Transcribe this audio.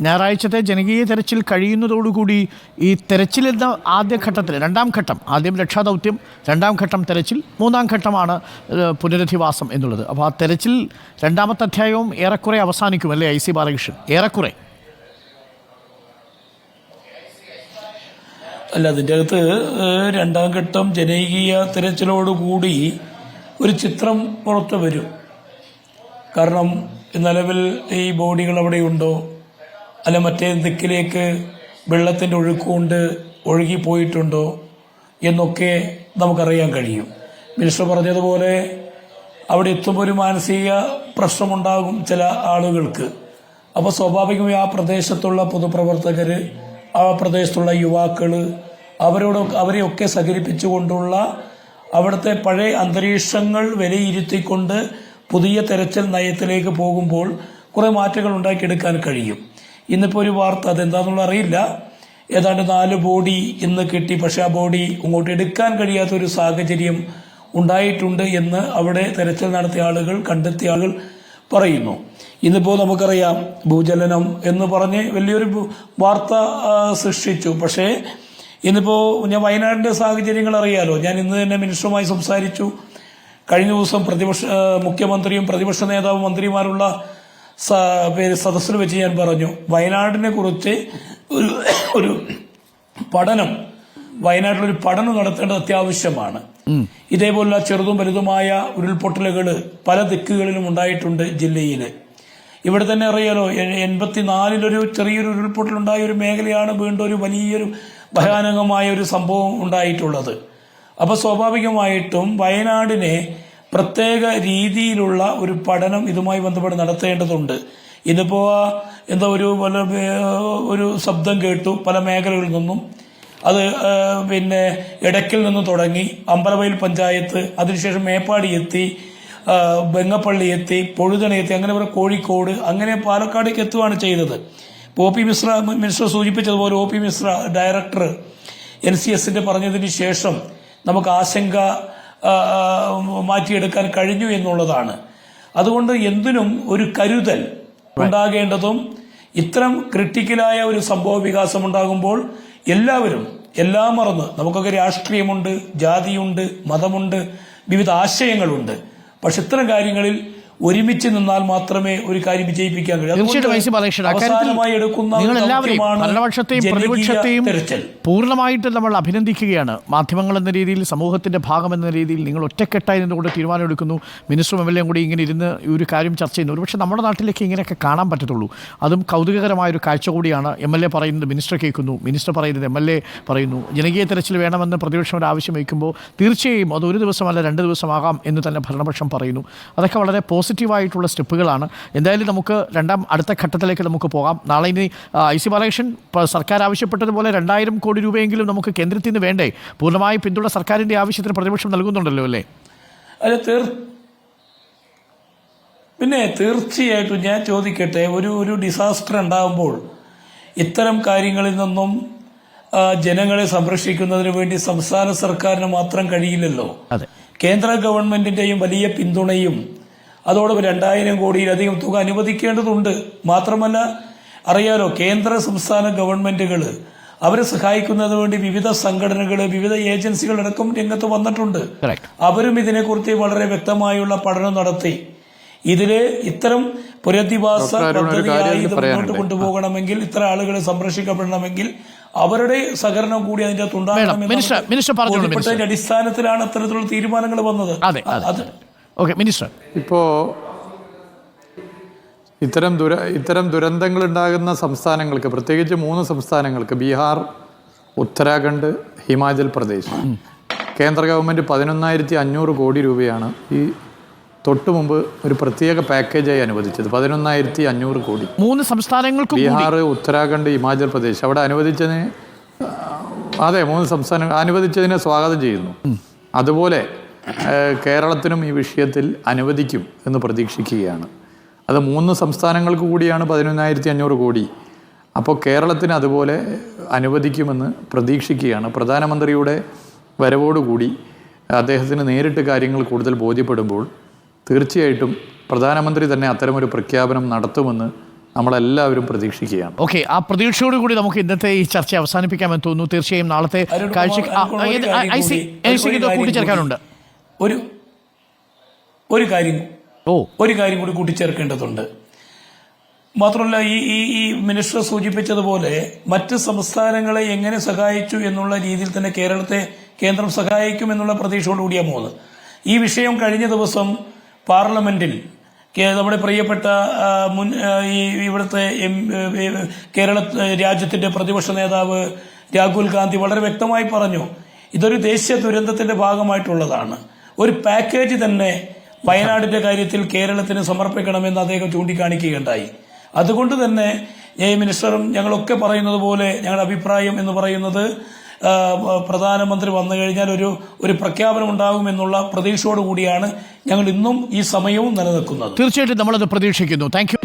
ഞായറാഴ്ചത്തെ ജനകീയ തെരച്ചിൽ കഴിയുന്നതോടുകൂടി ഈ തെരച്ചിലെന്ന ആദ്യഘട്ടത്തിൽ രണ്ടാം ഘട്ടം ആദ്യം രക്ഷാദൗത്യം രണ്ടാം ഘട്ടം തെരച്ചിൽ മൂന്നാം ഘട്ടമാണ് പുനരധിവാസം എന്നുള്ളത്. അപ്പോൾ ആ തെരച്ചിൽ രണ്ടാമത്തെ അധ്യായവും ഏറെക്കുറെ അവസാനിക്കും അല്ലേ ഐ സി ബാലകൃഷ്ണൻ? ഏറെക്കുറെ. അല്ല അതിന്റെ അകത്ത് രണ്ടാം ഘട്ടം ജനകീയ തിരച്ചിലോടുകൂടി ഒരു ചിത്രം പുറത്തു വരും. കാരണം നിലവിൽ ഈ ബോഡികൾ അവിടെയുണ്ടോ? അല്ല മറ്റേ ദിക്കിലേക്ക് വെള്ളത്തിന്റെ ഒഴുക്കുകൊണ്ട് ഒഴുകിപ്പോയിട്ടുണ്ടോ എന്നൊക്കെ നമുക്കറിയാൻ കഴിയും. മിനിസ്റ്റർ പറഞ്ഞതുപോലെ അവിടെ എത്തുമ്പോൾ ഒരു മാനസിക പ്രശ്നമുണ്ടാകും ചില ആളുകൾക്ക്. അപ്പോൾ സ്വാഭാവികമായി ആ പ്രദേശത്തുള്ള പൊതുപ്രവർത്തകർ ആ പ്രദേശത്തുള്ള യുവാക്കൾ അവരോട് അവരെയൊക്കെ സഹകരിപ്പിച്ചുകൊണ്ടുള്ള അവിടുത്തെ പഴയ അന്തരീക്ഷങ്ങൾ വിലയിരുത്തിക്കൊണ്ട് പുതിയ തെരച്ചിൽ നയത്തിലേക്ക് പോകുമ്പോൾ കുറേ മാറ്റങ്ങൾ ഉണ്ടാക്കിയെടുക്കാൻ കഴിയും. ഇന്നിപ്പോൾ ഒരു വാർത്ത അതെന്താണെന്നുള്ള അറിയില്ല. ഏതാണ്ട് നാല് ബോഡി ഇന്ന് കിട്ടി. പക്ഷെ ആ ബോഡി ഇങ്ങോട്ട് എടുക്കാൻ കഴിയാത്ത ഒരു സാഹചര്യം ഉണ്ടായിട്ടുണ്ട് എന്ന് അവിടെ തെരച്ചിൽ നടത്തിയ ആളുകൾ കണ്ടെത്തിയ ആളുകൾ പറയുന്നു. ഇന്നിപ്പോൾ നമുക്കറിയാം ഭൂചലനം എന്ന് പറഞ്ഞ് വലിയൊരു വാർത്ത സൃഷ്ടിച്ചു. പക്ഷേ ഇന്നിപ്പോൾ ഞാൻ വയനാടിന്റെ സാഹചര്യങ്ങൾ അറിയാലോ. ഞാൻ ഇന്ന് തന്നെ മിനിസ്റ്ററുമായി സംസാരിച്ചു. കഴിഞ്ഞ ദിവസം പ്രതിപക്ഷ മുഖ്യമന്ത്രിയും പ്രതിപക്ഷ നേതാവും മന്ത്രിമാരുള്ള പേര് സദസ്സിൽ വെച്ച് ഞാൻ പറഞ്ഞു. വയനാടിനെ കുറിച്ച് ഒരു ഒരു പഠനം വയനാട്ടിലൊരു പഠനം നടത്തേണ്ടത് അത്യാവശ്യമാണ്. ഇതേപോലുള്ള ചെറുതും വലുതുമായ ഉരുൾപൊട്ടലുകൾ പല ദിക്കുകളിലും ഉണ്ടായിട്ടുണ്ട് ജില്ലയിൽ ഇവിടെ തന്നെ അറിയാലോ എൺപത്തിനാലിലൊരു ചെറിയൊരു ഉരുൾപൊട്ടൽ ഉണ്ടായ ഒരു മേഖലയാണ് വീണ്ടും ഒരു വലിയൊരു ഭയാനകമായ ഒരു സംഭവം ഉണ്ടായിട്ടുള്ളത്. അപ്പോൾ സ്വാഭാവികമായിട്ടും വയനാടിനെ പ്രത്യേക രീതിയിലുള്ള ഒരു പഠനം ഇതുമായി ബന്ധപ്പെട്ട് നടത്തേണ്ടതുണ്ട്. ഇന്നിപ്പോ എന്താ ഒരു പല ഒരു ശബ്ദം കേട്ടു പല മേഖലകളിൽ നിന്നും. അത് പിന്നെ ഇടയ്ക്കിൽ നിന്ന് തുടങ്ങി അമ്പലവയൽ പഞ്ചായത്ത് അതിനുശേഷം മേപ്പാടി എത്തി ബെങ്ങപ്പള്ളി എത്തി പൊഴുതണ എത്തി അങ്ങനെ കുറെ കോഴിക്കോട് അങ്ങനെ പാലക്കാടേക്ക് എത്തുകയാണ് ചെയ്തത്. ഒ പി മിശ്ര മിനിസ്റ്റർ സൂചിപ്പിച്ചതുപോലെ O P Mishra director N C എസിന്റെ പറഞ്ഞതിന് ശേഷം നമുക്ക് ആശങ്ക മാറ്റിയെടുക്കാൻ കഴിഞ്ഞു എന്നുള്ളതാണ്. അതുകൊണ്ട് എന്തിനും ഒരു കരുതൽ ഉണ്ടാകേണ്ടതും ഇത്തരം ക്രിട്ടിക്കലായ ഒരു സംഭവ വികാസം ഉണ്ടാകുമ്പോൾ എല്ലാവരും എല്ലാം മറന്ന് നമുക്കൊക്കെ രാഷ്ട്രീയമുണ്ട് ജാതിയുണ്ട് മതമുണ്ട് വിവിധ ആശയങ്ങളുണ്ട്. പക്ഷെ ഇത്തരം കാര്യങ്ങളിൽ ഒരുമിച്ച് നിന്നാൽ മാത്രമേ ഒരു കാര്യം വിജയിപ്പിക്കാൻ കഴിയൂ. തീർച്ചയായിട്ടും. പൂർണമായിട്ട് നമ്മൾ അഭിനന്ദിക്കുകയാണ്. മാധ്യമങ്ങൾ എന്ന രീതിയിൽ സമൂഹത്തിന്റെ ഭാഗം എന്ന രീതിയിൽ നിങ്ങൾ ഒറ്റക്കെട്ടായി നിന്നുകൊണ്ട് തീരുമാനമെടുക്കുന്നു. മിനിസ്റ്ററും എം എൽ എയും കൂടി ഇങ്ങനെ ഇരുന്ന് ഈ ഒരു കാര്യം ചർച്ച ചെയ്യുന്നു. ഒരുപക്ഷെ നമ്മുടെ നാട്ടിലേക്ക് ഇങ്ങനെയൊക്കെ കാണാൻ പറ്റത്തുള്ളൂ. അതും കൗതുകകരമായ ഒരു കാഴ്ച കൂടിയാണ്. എം എൽ എ പറയുന്നത് മിനിസ്റ്റർ കേൾക്കുന്നു. മിനിസ്റ്റർ പറയുന്നത് എം എൽ എ പറയുന്നു. ജനകീയ തെരച്ചിൽ വേണമെന്ന് പ്രതിപക്ഷം ഒരു ആവശ്യം വയ്ക്കുമ്പോൾ തീർച്ചയായും അത് ഒരു ദിവസമല്ല രണ്ട് ദിവസമാകാം എന്ന് തന്നെ ഭരണപക്ഷം പറയുന്നു. അതൊക്കെ വളരെ പോസിറ്റീവായിട്ടുള്ള സ്റ്റെപ്പുകളാണ്. എന്തായാലും നമുക്ക് രണ്ടാം അടുത്ത ഘട്ടത്തിലേക്ക് നമുക്ക് പോകാം. നാളെ ഇനി ഐ സി ബാലകൃഷ്ണൻ സർക്കാർ ആവശ്യപ്പെട്ടതുപോലെ രണ്ടായിരം കോടി രൂപയെങ്കിലും നമുക്ക് കേന്ദ്രത്തിൽ നിന്ന് വേണ്ടേ? പൂർണമായി പിന്തുണ സർക്കാരിന്റെ ആവശ്യത്തിന് പ്രതിപക്ഷം നൽകുന്നുണ്ടല്ലോ അല്ലേ? അല്ല തീർ പിന്നെ തീർച്ചയായിട്ടും ഞാൻ ചോദിക്കട്ടെ ഒരു ഒരു ഡിസാസ്റ്റർ ഉണ്ടാകുമ്പോൾ ഇത്തരം കാര്യങ്ങളിൽ നിന്നും ജനങ്ങളെ സംരക്ഷിക്കുന്നതിന് വേണ്ടി സംസ്ഥാന സർക്കാരിന് മാത്രം കഴിയില്ലല്ലോ. അതെ. കേന്ദ്ര ഗവൺമെന്റിന്റെയും വലിയ പിന്തുണയും അതോടൊപ്പം രണ്ടായിരം കോടിയിലധികം തുക അനുവദിക്കേണ്ടതുണ്ട്. മാത്രമല്ല അറിയാലോ കേന്ദ്ര സംസ്ഥാന ഗവൺമെന്റുകൾ അവരെ സഹായിക്കുന്നതിന് വേണ്ടി വിവിധ സംഘടനകൾ വിവിധ ഏജൻസികൾ അടക്കം രംഗത്ത് വന്നിട്ടുണ്ട്. അവരും ഇതിനെക്കുറിച്ച് വളരെ വ്യക്തമായുള്ള പഠനം നടത്തി. ഇതിൽ ഇത്തരം പുനരധിവാസ പദ്ധതിയായി ഇത് മുന്നോട്ട് കൊണ്ടുപോകണമെങ്കിൽ ഇത്ര ആളുകളെ സംരക്ഷിക്കപ്പെടണമെങ്കിൽ അവരുടെ സഹകരണം കൂടി അതിന്റെ അകത്ത് ഉണ്ടാകണം മിനിസ്റ്റർ- മിനിസ്റ്റർ പറഞ്ഞോളൂ, ബോധ്യപ്പെട്ടതിന്റെ അടിസ്ഥാനത്തിലാണ് അത്തരത്തിലുള്ള തീരുമാനങ്ങൾ വന്നത്. ഓക്കെ മിനിസ്റ്റർ ഇപ്പോൾ ഇത്തരം ദുര ഇത്തരം ദുരന്തങ്ങൾ ഉണ്ടാകുന്ന സംസ്ഥാനങ്ങൾക്ക് പ്രത്യേകിച്ച് മൂന്ന് സംസ്ഥാനങ്ങൾക്ക് ബീഹാർ ഉത്തരാഖണ്ഡ് ഹിമാചൽ പ്രദേശ് കേന്ദ്ര ഗവൺമെന്റ് പതിനൊന്നായിരത്തി അഞ്ഞൂറ് കോടി രൂപയാണ് ഈ തൊട്ടു മുമ്പ് ഒരു പ്രത്യേക പാക്കേജായി അനുവദിച്ചത് പതിനൊന്നായിരത്തി അഞ്ഞൂറ് കോടി. മൂന്ന് സംസ്ഥാനങ്ങൾക്ക് ബീഹാർ ഉത്തരാഖണ്ഡ് ഹിമാചൽ പ്രദേശ് അവിടെ അനുവദിച്ചതിന് അതെ മൂന്ന് സംസ്ഥാനങ്ങൾ അനുവദിച്ചതിനെ സ്വാഗതം ചെയ്യുന്നു. അതുപോലെ കേരളത്തിനും ഈ വിഷയത്തിൽ അനുവദിക്കും എന്ന് പ്രതീക്ഷിക്കുകയാണ്. അത് മൂന്ന് സംസ്ഥാനങ്ങൾക്ക് കൂടിയാണ് പതിനൊന്നായിരത്തി അഞ്ഞൂറ് കോടി. അപ്പോൾ കേരളത്തിന് അതുപോലെ അനുവദിക്കുമെന്ന് പ്രതീക്ഷിക്കുകയാണ്. പ്രധാനമന്ത്രിയുടെ വരവോടുകൂടി അദ്ദേഹത്തിന് നേരിട്ട് കാര്യങ്ങൾ കൂടുതൽ ബോധ്യപ്പെടുമ്പോൾ തീർച്ചയായിട്ടും പ്രധാനമന്ത്രി തന്നെ അത്തരമൊരു പ്രഖ്യാപനം നടത്തുമെന്ന് നമ്മളെല്ലാവരും പ്രതീക്ഷിക്കുകയാണ്. ഓക്കെ ആ പ്രതീക്ഷയോട് കൂടി നമുക്ക് ഇന്നത്തെ ഈ ചർച്ച അവസാനിപ്പിക്കാമെന്ന് തോന്നുന്നു. തീർച്ചയായും നാളത്തെ കാഴ്ച കൂട്ടിച്ചേർക്കാനുണ്ട്. ഒരു ഒരു കാര്യം ഓ. ഒരു കാര്യം കൂടി കൂട്ടിച്ചേർക്കേണ്ടതുണ്ട്. മാത്രമല്ല ഈ ഈ ഈ മിനിസ്റ്റർ സൂചിപ്പിച്ചതുപോലെ മറ്റ് സംസ്ഥാനങ്ങളെ എങ്ങനെ സഹായിച്ചു എന്നുള്ള രീതിയിൽ തന്നെ കേരളത്തെ കേന്ദ്രം സഹായിക്കും എന്നുള്ള പ്രതീക്ഷയോടുകൂടിയാണ് പോകുന്നത്. ഈ വിഷയം കഴിഞ്ഞ ദിവസം പാർലമെന്റിൽ നമ്മുടെ പ്രിയപ്പെട്ട മുൻ ഈ ഇവിടുത്തെ എം കേരള രാജ്യത്തിന്റെ പ്രതിപക്ഷ നേതാവ് രാഹുൽ ഗാന്ധി വളരെ വ്യക്തമായി പറഞ്ഞു ഇതൊരു ദേശീയ ദുരന്തത്തിന്റെ ഭാഗമായിട്ടുള്ളതാണ്. ഒരു പാക്കേജ് തന്നെ വയനാടിന്റെ കാര്യത്തിൽ കേരളത്തിന് സമർപ്പിക്കണമെന്ന് അദ്ദേഹം ചൂണ്ടിക്കാണിക്കുകയുണ്ടായി. അതുകൊണ്ട് തന്നെ മിനിസ്റ്ററും ഞങ്ങളൊക്കെ പറയുന്നത് പോലെ ഞങ്ങളുടെ അഭിപ്രായം എന്ന് പറയുന്നത് പ്രധാനമന്ത്രി വന്നു കഴിഞ്ഞാൽ ഒരു ഒരു പ്രഖ്യാപനം ഉണ്ടാകുമെന്നുള്ള പ്രതീക്ഷയോടുകൂടിയാണ് ഞങ്ങൾ ഇന്നും ഈ സമയവും നിലനിൽക്കുന്നത്. തീർച്ചയായിട്ടും നമ്മളത് പ്രതീക്ഷിക്കുന്നു. താങ്ക്